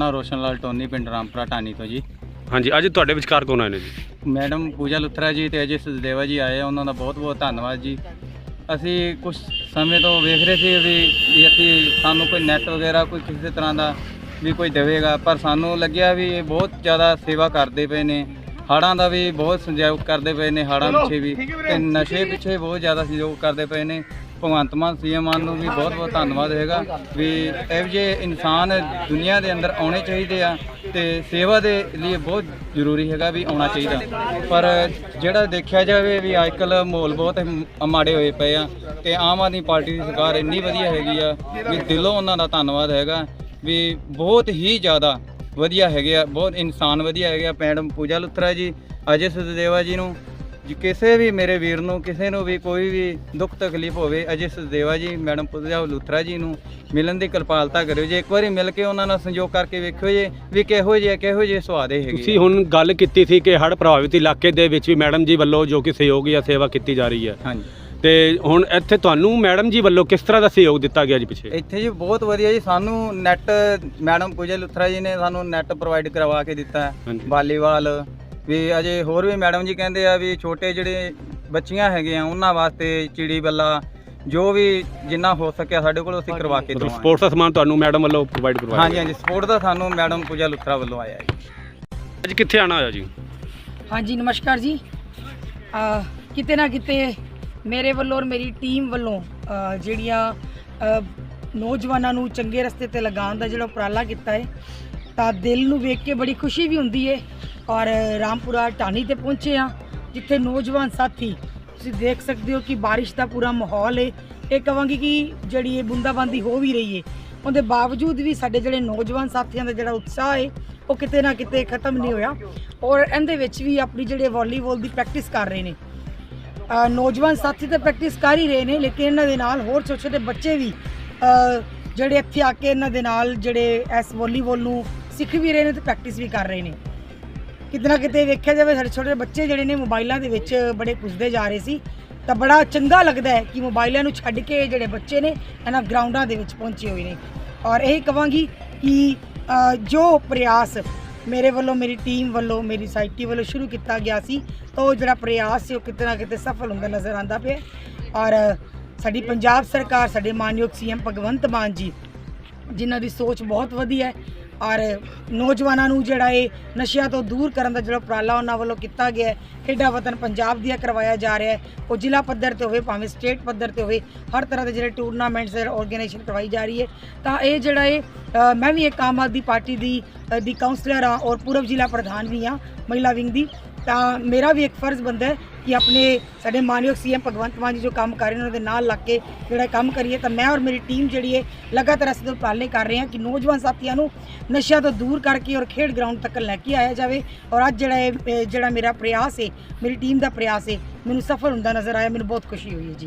ਨਾ ਰੋਸ਼ਨ ਲਾਲ ਟੋਨੀ ਪਿੰਡ ਰਾਮਪੁਰਾ ਟਾਨੀ ਤੋਂ ਜੀ। ਹਾਂਜੀ ਅੱਜ ਤੁਹਾਡੇ ਵਿਚਕਾਰ ਕੌਣ ਆਏ ਨੇ ਜੀ? ਮੈਡਮ ਪੂਜਾ ਲੁਥਰਾ ਜੀ ਤੇ ਅਜੇ ਸਚਦੇਵਾ ਜੀ ਆਏ ਆ, ਉਹਨਾਂ ਦਾ ਬਹੁਤ ਬਹੁਤ ਧੰਨਵਾਦ ਜੀ। ਅਸੀਂ ਕੁਝ ਸਮੇਂ ਤੋਂ ਵੇਖ ਰਹੇ ਸੀ ਵੀ ਵੀ ਅਸੀਂ ਸਾਨੂੰ ਕੋਈ ਨੈਟ ਵਗੈਰਾ ਕੋਈ ਕਿਸੇ ਤਰ੍ਹਾਂ ਦਾ ਵੀ ਕੋਈ ਦੇਵੇਗਾ ਪਰ ਸਾਨੂੰ ਲੱਗਿਆ ਵੀ ਇਹ ਬਹੁਤ ਜ਼ਿਆਦਾ ਸੇਵਾ ਕਰਦੇ ਪਏ ਨੇ। ਹਾੜਾਂ ਦਾ ਵੀ ਬਹੁਤ ਸੰਯੋਗ ਕਰਦੇ ਪਏ ਨੇ ਹਾੜਾਂ ਪਿੱਛੇ ਵੀ। ਤੇ ਨਸ਼ੇ ਪਿੱਛੇ ਬਹੁਤ ਜ਼ਿਆਦਾ ਸਹਿਯੋਗ ਕਰਦੇ ਪਏ ਨੇ। ਭਗਵੰਤ ਮਾਨ, ਸੀਐਮ ਮਾਨ ਨੂੰ ਵੀ ਬਹੁਤ ਬਹੁਤ ਧੰਨਵਾਦ ਹੈਗਾ ਵੀ ਇਹੋ ਜਿਹੇ ਇਨਸਾਨ ਦੁਨੀਆ ਦੇ ਅੰਦਰ ਆਉਣੇ ਚਾਹੀਦੇ ਆ ਤੇ ਸੇਵਾ ਦੇ ਲਈ ਬਹੁਤ ਜ਼ਰੂਰੀ ਹੈਗਾ ਵੀ ਆਉਣਾ ਚਾਹੀਦਾ। ਪਰ ਜਿਹੜਾ ਦੇਖਿਆ ਜਾਵੇ ਵੀ ਅੱਜਕੱਲ ਮਾਹੌਲ ਬਹੁਤ ਮਾੜੇ ਹੋਏ ਪਏ ਆ ਤੇ ਆਮ ਆਦਮੀ ਪਾਰਟੀ ਦੀ ਸਰਕਾਰ ਇੰਨੀ ਵਧੀਆ ਹੈਗੀ ਆ ਵੀ ਦਿਲੋਂ ਉਹਨਾਂ ਦਾ ਧੰਨਵਾਦ ਹੈਗਾ ਵੀ ਬਹੁਤ ਹੀ ਜ਼ਿਆਦਾ ਵਧੀਆ ਹੈਗੇ ਆ, ਬਹੁਤ ਇਨਸਾਨ ਵਧੀਆ ਹੈਗੇ ਆ। ਮੈਡਮ ਪੂਜਾ ਲੁਥਰਾ ਜੀ, ਅਜੇ ਸਚਦੇਵਾ ਜੀ ਨੂੰ ਜੀ ਕਿਸੇ ਵੀ ਮੇਰੇ ਵੀਰ ਨੂੰ ਕਿਸੇ ਨੂੰ ਵੀ ਕੋਈ ਵੀ ਦੁੱਖ ਤਕਲੀਫ ਹੋਵੇ ਅਜੇ ਸਚਦੇਵਾ ਜੀ ਮੈਡਮ ਪੂਜਾ ਲੁਥਰਾ ਜੀ ਨੂੰ ਮਿਲਣ ਦੀ ਕਿਰਪਾਲਤਾ ਕਰਿਓ। ਜੇ ਇੱਕ ਵਾਰੀ ਮਿਲ ਕੇ ਉਹਨਾਂ ਨਾਲ ਸੰਯੋਗ ਕਰਕੇ ਵੇਖਿਓ ਜੇ ਵੀ ਕਿਹੋ ਜਿਹੇ ਕਿਹੋ ਜਿਹੇ ਸੁਆਦੇ ਹੈਗੇ ਤੁਸੀਂ ਹੁਣ ਗੱਲ ਕੀਤੀ ਸੀ ਕਿ ਹੜ੍ਹ ਪ੍ਰਭਾਵਿਤ ਇਲਾਕੇ ਦੇ ਵਿੱਚ ਵੀ ਮੈਡਮ ਜੀ ਵੱਲੋਂ ਜੋ ਕਿ ਸਹਿਯੋਗ ਜਾਂ ਸੇਵਾ ਕੀਤੀ ਜਾ ਰਹੀ ਹੈ। ਹਾਂਜੀ। ਤੇ ਹੁਣ ਇੱਥੇ ਤੁਹਾਨੂੰ ਮੈਡਮ ਜੀ ਵੱਲੋਂ ਕਿਸ ਤਰ੍ਹਾਂ ਦਾ ਸਹਿਯੋਗ ਦਿੱਤਾ ਗਿਆ ਜੀ ਪਿੱਛੇ? ਇੱਥੇ ਜੀ ਬਹੁਤ ਵਧੀਆ ਜੀ ਸਾਨੂੰ ਨੈਟ ਮੈਡਮ ਪੂਜਾ ਲੁਥਰਾ ਜੀ ਨੇ ਸਾਨੂੰ ਨੈਟ ਪ੍ਰੋਵਾਈਡ ਕਰਵਾ ਕੇ ਦਿੱਤਾ ਹੈ। ਹਾਂਜੀ। ਵਾਲੀਬਾਲ ਵੀ ਅਜੇ ਹੋਰ ਵੀ ਮੈਡਮ ਜੀ ਕਹਿੰਦੇ ਆ ਵੀ ਛੋਟੇ ਜਿਹੜੇ ਬੱਚੀਆਂ ਹੈਗੀਆਂ ਉਹਨਾਂ ਵਾਸਤੇ ਚਿੜੀ ਬੱਲਾ ਜੋ ਵੀ ਜਿੰਨਾ ਹੋ ਸਕਿਆ ਸਾਡੇ ਕੋਲ ਅਸੀਂ ਕਰਵਾ ਕੇ ਦਵਾਂਗੇ। ਸਪੋਰਟਸ ਦਾ ਸਮਾਨ ਤੁਹਾਨੂੰ ਮੈਡਮ ਵੱਲੋਂ ਪ੍ਰੋਵਾਈਡ ਕਰਵਾਇਆ ਹਾਂਜੀ ਹਾਂਜੀ ਸਪੋਰਟ ਦਾ ਸਾਨੂੰ ਮੈਡਮ ਪੂਜਾ ਲੁਥਰਾ ਵੱਲੋਂ ਆਇਆ ਹੈ ਜੀ। ਅੱਜ ਕਿੱਥੇ ਆਣਾ ਹੋਇਆ ਜੀ? ਹਾਂਜੀ ਨਮਸਕਾਰ ਜੀ। ਅ, ਕਿਤੇ ਨਾ ਕਿਤੇ ਮੇਰੇ ਵੱਲੋਂ ਔਰ ਮੇਰੀ ਟੀਮ ਵੱਲੋਂ ਜਿਹੜੀਆਂ ਨੌਜਵਾਨਾਂ ਨੂੰ ਚੰਗੇ ਰਸਤੇ ਤੇ ਲਗਾਉਣ ਦਾ ਜਿਹੜਾ ਉਪਰਾਲਾ ਕੀਤਾ ਹੈ ਤਾਂ ਦਿਲ ਨੂੰ ਵੇਖ ਕੇ ਬੜੀ ਖੁਸ਼ੀ ਵੀ ਹੁੰਦੀ ਹੈ ਔਰ ਰਾਮਪੁਰਾ ਢਾਣੀ ਤੇ ਪਹੁੰਚੇ ਆ ਜਿੱਥੇ ਨੌਜਵਾਨ ਸਾਥੀ, ਤੁਸੀਂ ਦੇਖ ਸਕਦੇ ਹੋ ਕਿ ਬਾਰਿਸ਼ ਦਾ ਪੂਰਾ ਮਾਹੌਲ ਹੈ ਇਹ ਕਵਾਂਗੀ ਕਿ ਜਿਹੜੀ ਇਹ ਬੂੰਦਾਬਾਂਦੀ ਹੋ ਵੀ ਰਹੀ ਹੈ ਉਹਦੇ ਬਾਵਜੂਦ ਵੀ ਸਾਡੇ ਜਿਹੜੇ ਨੌਜਵਾਨ ਸਾਥੀਆਂ ਦਾ ਜਿਹੜਾ ਉਤਸ਼ਾਹ ਹੈ ਉਹ ਕਿਤੇ ਨਾ ਕਿਤੇ ਖਤਮ ਨਹੀਂ ਹੋਇਆ। ਔਰ ਇਹਦੇ ਵਿੱਚ ਵੀ ਆਪਣੀ ਜਿਹੜੇ ਵਾਲੀਬਾਲ ਦੀ ਪ੍ਰੈਕਟਿਸ ਕਰ ਰਹੇ ਨੇ। ਨੌਜਵਾਨ ਸਾਥੀ ਤਾਂ ਪ੍ਰੈਕਟਿਸ ਕਰ ਹੀ ਰਹੇ ਨੇ, ਲੇਕਿਨ ਇਹਨਾਂ ਦੇ ਨਾਲ ਹੋਰ ਛੋਟੇ ਛੋਟੇ ਬੱਚੇ ਵੀ ਜਿਹੜੇ ਇੱਥੇ ਆ ਕੇ ਇਹਨਾਂ ਦੇ ਨਾਲ ਜਿਹੜੇ ਇਸ ਵਾਲੀਬਾਲ ਨੂੰ ਸਿੱਖ ਵੀ ਰਹੇ ਨੇ ਤੇ ਪ੍ਰੈਕਟਿਸ ਵੀ ਕਰ ਰਹੇ ਨੇ। ਕਿਤੇ ਨਾ ਕਿਤੇ ਵੇਖਿਆ ਜਾਵੇ, ਸਾਡੇ ਛੋਟੇ ਬੱਚੇ ਜਿਹੜੇ ਨੇ ਮੋਬਾਈਲਾਂ ਦੇ ਵਿੱਚ ਬੜੇ ਘੁਸਦੇ ਜਾ ਰਹੇ ਸੀ। ਤਾਂ ਬੜਾ ਚੰਗਾ ਲੱਗਦਾ ਹੈ ਕਿ ਮੋਬਾਈਲਾਂ ਨੂੰ ਛੱਡ ਕੇ ਜਿਹੜੇ ਬੱਚੇ ਨੇ, ਇਹਨਾਂ ਗਰਾਊਂਡਾਂ ਦੇ ਵਿੱਚ ਪਹੁੰਚੇ ਹੋਏ ਨੇ। ਔਰ ਇਹ ਕਵਾਂਗੀ ਕਿ ਜੋ ਪ੍ਰਯਾਸ ਮੇਰੇ ਵੱਲੋਂ, ਮੇਰੀ ਟੀਮ ਵੱਲੋਂ, ਮੇਰੀ ਸਾਈਟੀ ਵੱਲੋਂ ਸ਼ੁਰੂ ਕੀਤਾ ਗਿਆ ਸੀ, ਤਾਂ ਉਹ ਜਿਹੜਾ ਪ੍ਰਯਾਸ ਸੀ, ਉਹ ਕਿਤੇ ਨਾ ਕਿਤੇ ਸਫਲ ਹੁੰਦਾ ਨਜ਼ਰ ਆਂਦਾ ਪਿਆ ਔਰ ਸਾਡੀ ਪੰਜਾਬ ਸਰਕਾਰ, ਸਾਡੇ ਮਾਨਯੋਗ ਸੀਐਮ ਭਗਵੰਤ ਮਾਨ ਜੀ, ਜਿਨ੍ਹਾਂ ਦੀ ਸੋਚ ਬਹੁਤ ਵਧੀਆ ਹੈ ਔਰ ਨੌਜਵਾਨਾਂ ਨੂੰ ਜਿਹੜਾ ਇਹ ਨਸ਼ਿਆਂ ਤੋਂ ਦੂਰ ਕਰਨ ਦਾ ਜਿਹੜਾ ਉਪਰਾਲਾ ਉਹਨਾਂ ਵੱਲੋਂ ਕੀਤਾ ਗਿਆ ਹੈ, ਖੇਡਾਂ ਵਤਨ ਪੰਜਾਬ ਦੀਆਂ ਕਰਵਾਇਆ ਜਾ ਰਿਹਾ ਹੈ। ਉਹ ਜ਼ਿਲ੍ਹਾ ਪੱਧਰ ਤੇ ਹੋਵੇ, ਭਾਵੇਂ ਸਟੇਟ ਪੱਧਰ ਤੇ ਹੋਵੇ, ਹਰ ਤਰ੍ਹਾਂ ਦੇ ਜਿਹੜੇ ਟੂਰਨਾਮੈਂਟਸ ਦੇ ਆਰਗੇਨਾਈਜੇਸ਼ਨ ਕਰਵਾਈ ਜਾ ਰਹੀ ਹੈ। ਤਾਂ ਇਹ ਜਿਹੜਾ ਇਹ ਮੈਂ ਵੀ ਇੱਕ ਆਮ ਆਦਮੀ ਪਾਰਟੀ ਦੀ ਦੀ ਕਾਉਂਸਲਰ ਹਾਂ ਔਰ ਪੂਰਬ ਜ਼ਿਲ੍ਹਾ ਪ੍ਰਧਾਨ ਵੀ ਹਾਂ, ਮਹਿਲਾ ਵਿੰਗ ਦੀ। ਤਾਂ ਮੇਰਾ ਵੀ ਇੱਕ ਫਰਜ਼ ਬਣਦਾ ਹੈ ਕਿ ਆਪਣੇ ਸਾਡੇ ਮਾਨਯੋਗ ਸੀਐਮ ਭਗਵੰਤ ਮਾਨ ਜੀ ਜੋ ਕੰਮ ਕਰ ਰਹੇ ਨੇ, ਉਹਨਾਂ ਦੇ ਨਾਲ ਲੱਗ ਕੇ ਜਿਹੜਾ ਕੰਮ ਕਰੀਏ, ਤਾਂ ਮੈਂ ਔਰ ਮੇਰੀ ਟੀਮ ਜਿਹੜੀ ਹੈ ਲਗਾਤਾਰ ਇਸ ਅਸੀਂ ਉਪਰਾਲੇ ਕਰ ਰਹੇ ਹਾਂ ਕਿ ਨੌਜਵਾਨ ਸਾਥੀਆਂ ਨੂੰ ਨਸ਼ਿਆਂ ਤੋਂ ਦੂਰ ਕਰਕੇ ਔਰ ਖੇਡ ਗਰਾਊਂਡ ਤੱਕ ਲੈ ਕੇ ਆਇਆ ਜਾਵੇ ਔਰ ਅੱਜ ਜਿਹੜਾ ਇਹ ਇਹ ਜਿਹੜਾ ਮੇਰਾ ਪ੍ਰਯਾਸ ਹੈ, ਮੇਰੀ ਟੀਮ ਦਾ ਪ੍ਰਯਾਸ ਹੈ, ਮੈਨੂੰ ਸਫਲ ਹੁੰਦਾ ਨਜ਼ਰ ਆਇਆ, ਮੈਨੂੰ ਬਹੁਤ ਖੁਸ਼ੀ ਹੋਈ ਹੈ ਜੀ।